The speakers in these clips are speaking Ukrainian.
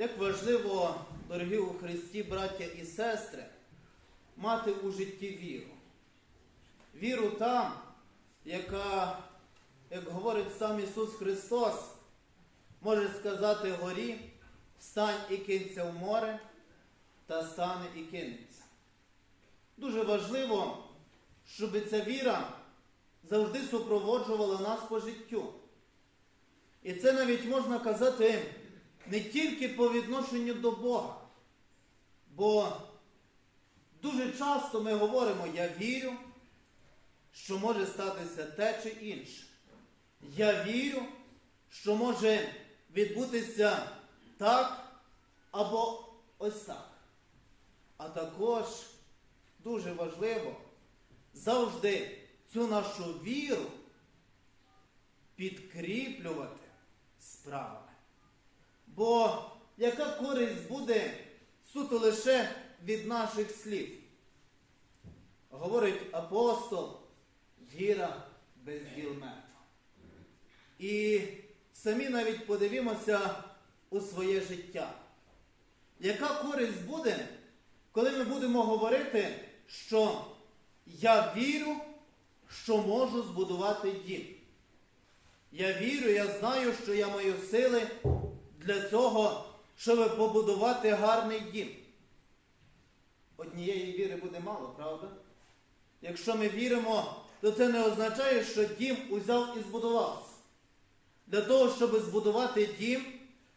Як важливо, дорогі у Христі, браття і сестри, мати у житті віру. Віру там, яка, як говорить сам Ісус Христос, може сказати горі, стань і кинься в море, та стане і кинеться. Дуже важливо, щоб ця віра завжди супроводжувала нас по життю. І це навіть можна казати не тільки по відношенню до Бога. Бо дуже часто ми говоримо, я вірю, що може статися те чи інше. Я вірю, що може відбутися так або ось так. А також дуже важливо завжди цю нашу віру підкріплювати справами. Бо яка користь буде суто лише від наших слів? Говорить апостол, віра без діл мертва. І самі навіть подивімося у своє життя. Яка користь буде, коли ми будемо говорити, що я вірю, що можу збудувати дім? Я вірю, я знаю, що я маю сили для цього, щоб побудувати гарний дім. Однієї віри буде мало, правда? Якщо ми віримо, то це не означає, що дім узяв і збудувався. Для того, щоб збудувати дім,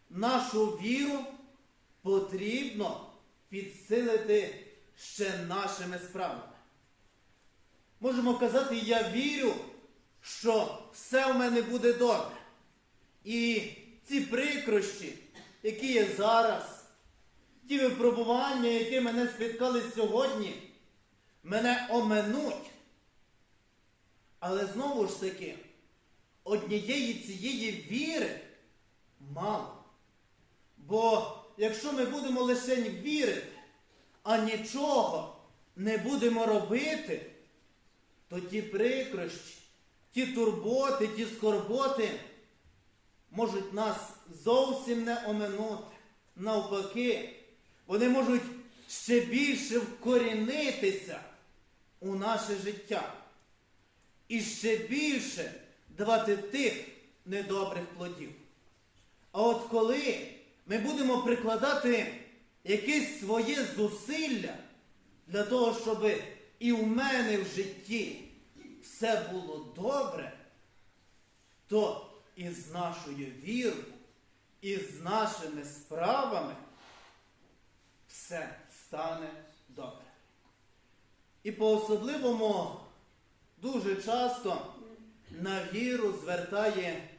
нашу віру потрібно підсилити ще нашими справами. Можемо казати, я вірю, що все в мене буде добре. І ці прикрощі, які є зараз, ті випробування, які мене спіткали сьогодні, мене оминуть. Але знову ж таки, однієї цієї віри мало. Бо якщо ми будемо лише вірити, а нічого не будемо робити, то ті прикрощі, ті турботи, ті скорботи можуть нас зовсім не оминути. Навпаки, вони можуть ще більше вкорінитися у наше життя. І ще більше давати тих недобрих плодів. А от коли ми будемо прикладати якесь своє зусилля для того, щоб і в мене в житті все було добре, то і з нашою вірою, і з нашими справами все стане добре. І по-особливому дуже часто на віру звертає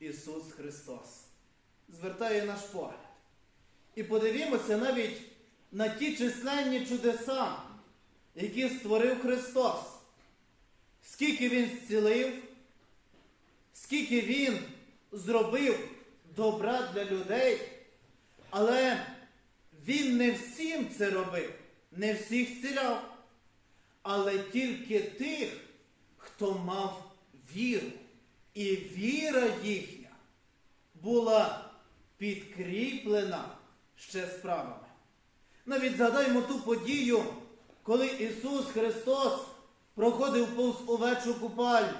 Ісус Христос. Звертає наш погляд. І подивімося навіть на ті численні чудеса, які створив Христос. Скільки Він зцілив, скільки Він зробив добра для людей, але Він не всім це робив, не всіх зціляв, але тільки тих, хто мав віру. І віра їхня була підкріплена ще справами. Навіть згадаймо ту подію, коли Ісус Христос проходив повз овечу купальню,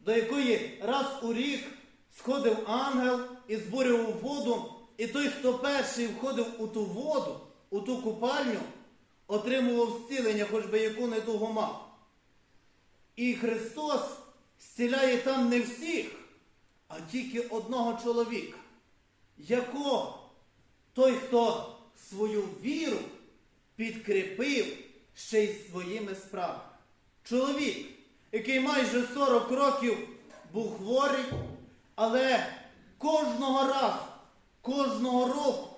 до якої раз у рік сходив ангел і збурював воду, і той, хто перший входив у ту воду, у ту купальню, отримував зцілення, хоч би яку недугу мав. І Христос зціляє там не всіх, а тільки одного чоловіка. Якого? Той, хто свою віру підкріпив ще й своїми справами. Чоловік, який майже 40 років був хворий, але кожного разу, кожного року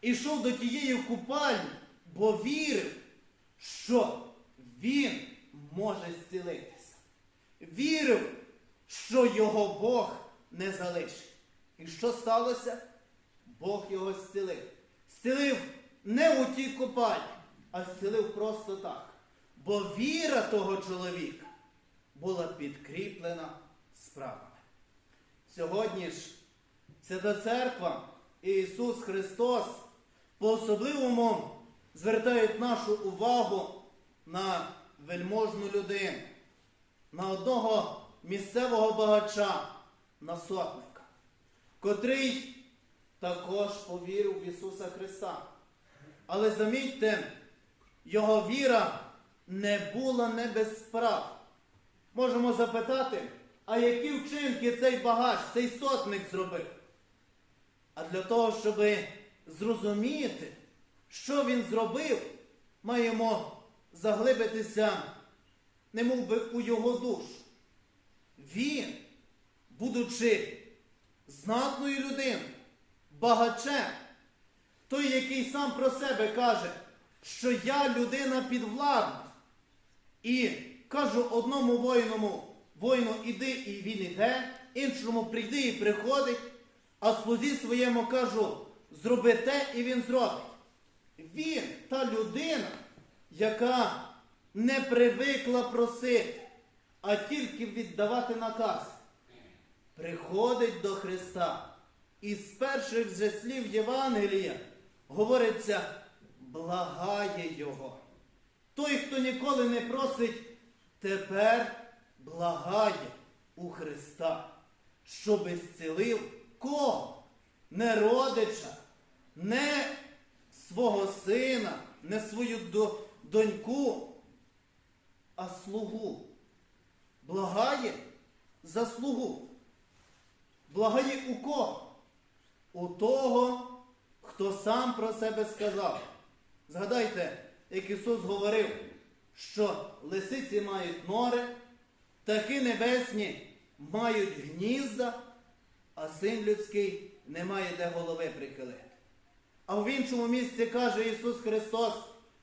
ішов до тієї купальні, бо вірив, що він може зцілитися. Вірив, що його Бог не залишить. І що сталося? Бог його зцілив. Зцілив не у тій купальні, а зцілив просто так. Бо віра того чоловіка була підкріплена справами. Сьогодні ж Свята Церква і Ісус Христос по-особливому звертають нашу увагу на вельможну людину, на одного місцевого багача, на сотника, котрий також повірив в Ісуса Христа. Але замітьте, його віра не була не без справ. Можемо запитати, а які вчинки цей багач, цей сотник зробив? А для того, щоб зрозуміти, що він зробив, маємо заглибитися, не мов би, у його душу. Він, будучи знатною людиною, багачем, той, який сам про себе каже, що я людина підвладна. І кажу одному воїному, воїну, іди, і він іде, іншому прийди і приходить, а слузі своєму кажу, зроби те, і він зробить. Він та людина, яка не привикла просити, а тільки віддавати наказ, приходить до Христа. І з перших же слів Євангелія говориться, благає Його. Той, хто ніколи не просить, тепер благає у Христа, щоби зцілив кого? Не родича, не свого сина, не свою до- доньку, а слугу. Благає за слугу. Благає у кого? У того, хто сам про себе сказав. Згадайте, як Ісус говорив, що лисиці мають нори, таки небесні мають гнізда, а син людський не має де голови прихилити. А в іншому місці каже Ісус Христос,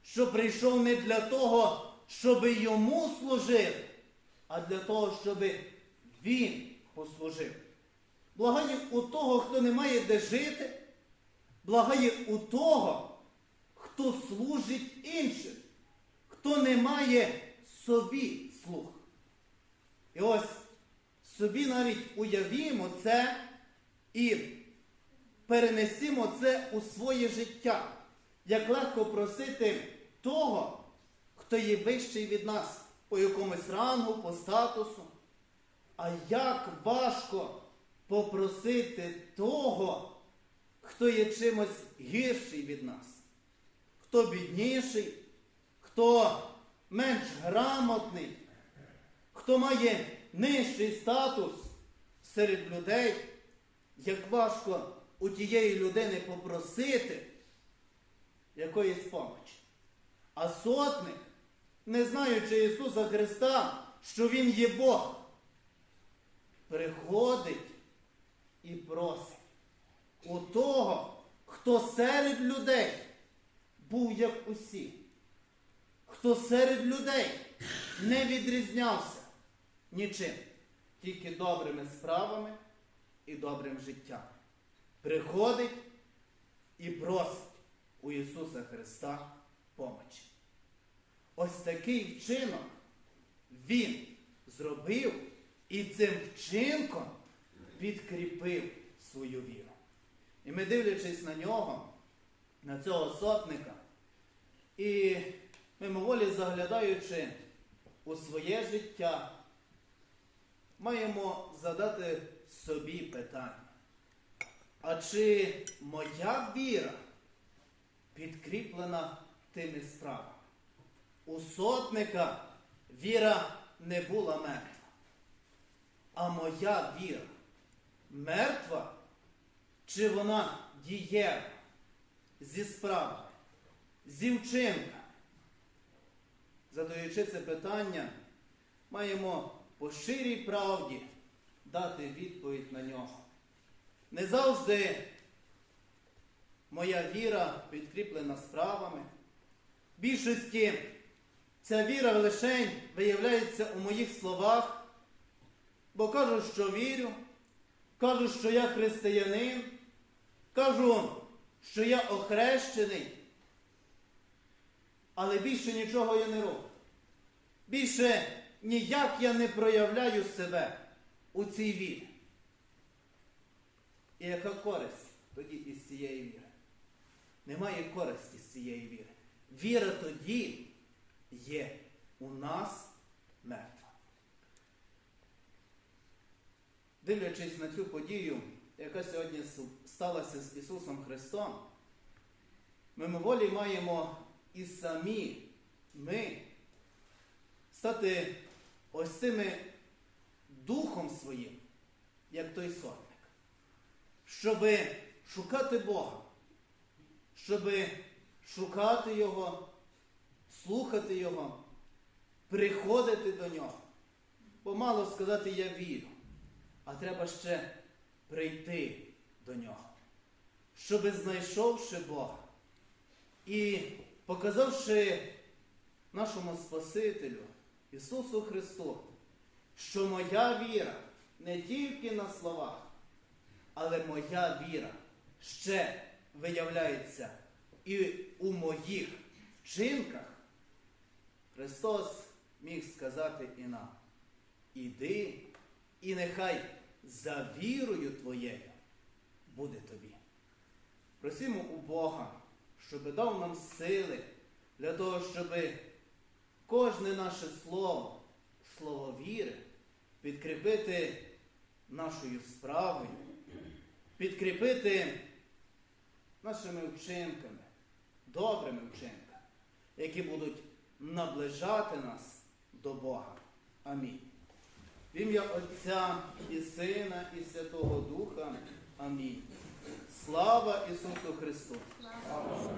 що прийшов не для того, щоб йому служили, а для того, щоб Він послужив. Благає у того, хто не має де жити, благає у того, хто служить іншим, хто не має собі слуг. І ось собі навіть уявімо це і перенесімо це у своє життя. Як легко просити того, хто є вищий від нас по якомусь рангу, по статусу. А як важко попросити того, хто є чимось гірший від нас, хто бідніший, хто менш грамотний, хто має нижчий статус серед людей, як важко у тієї людини попросити якоїсь помочі. А сотник, не знаючи Ісуса Христа, що Він є Бог, приходить і просить у того, хто серед людей був як усі, хто серед людей не відрізнявся нічим, тільки добрими справами і добрим життям. Приходить і просить у Ісуса Христа помочі. Ось такий вчинок Він зробив і цим вчинком підкріпив свою віру. І ми, дивлячись на нього, на цього сотника, і мимоволі заглядаючи у своє життя, маємо задати собі питання. А чи моя віра підкріплена тими справами? У сотника віра не була мертва. А моя віра мертва, чи вона дієва зі справами, зі вчинками? Задаючи це питання, маємо по щирій правді дати відповідь на нього. Не завжди моя віра підкріплена справами. В більшості ця віра лише виявляється у моїх словах, бо кажу, що вірю, кажу, що я християнин, кажу, що я охрещений, але більше нічого я не роблю. Більше ніяк я не проявляю себе у цій вірі. І яка користь тоді із цієї віри? Немає користі з цієї віри. Віра тоді є у нас мертва. Дивлячись на цю подію, яка сьогодні сталася з Ісусом Христом, ми мимоволі маємо і самі ми стати ось тими духом своїм, як той сотник, щоби шукати Бога, щоби шукати Його, слухати Його, приходити до Нього. Бо сказати я вірю, а треба ще прийти до Нього, щоби знайшовши Бога і показавши нашому Спасителю Ісусу Христу, що моя віра не тільки на словах, але моя віра ще виявляється і у моїх вчинках, Христос міг сказати і нам, іди, і нехай за вірою твоєю буде тобі. Просимо у Бога, щоб дав нам сили для того, щоб кожне наше слово, слово віри, підкріпити нашою справою, підкріпити нашими вчинками, добрими вчинками, які будуть наближати нас до Бога. Амінь. В ім'я Отця і Сина, і Святого Духа. Амінь. Слава Ісусу Христу! Слава